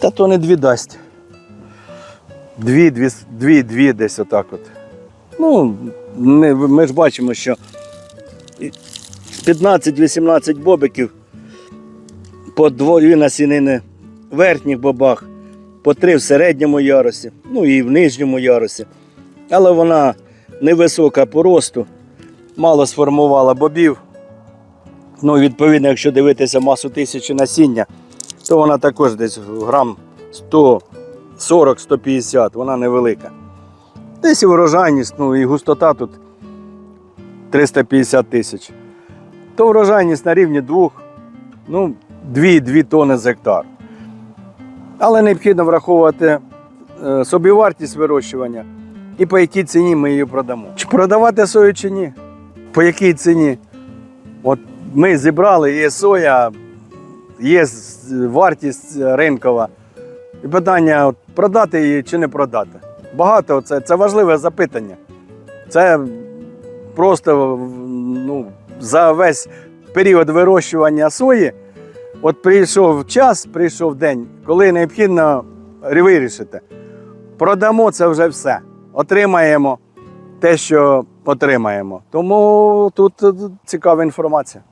Та то не дві дасть. Дві, дві, дві, дві десь отак от. Ну, не, ми ж бачимо, що 15-18 бобиків по дві насінини в верхніх бобах, по три в середньому ярусі, ну і в нижньому ярусі. Але вона невисока по росту, мало сформувала бобів. Ну, відповідно, якщо дивитися масу тисячі насіння, то вона також десь грам 140-150, вона невелика. Десь і врожайність, ну і густота тут 350 тисяч. То врожайність на рівні 2, ну, 2-2 тони з гектар. Але необхідно враховувати е, собівартість вирощування і по якій ціні ми її продамо. Чи продавати сою чи ні? По якій ціні? От ми зібрали, є соя, є вартість ринкова. І питання, от, продати її чи не продати. Багато це, це важливе запитання. Це просто ну, за весь період вирощування сої. От прийшов час, прийшов день, коли необхідно вирішити. Продамо це вже все. Отримаємо те, що отримаємо. Тому тут цікава інформація.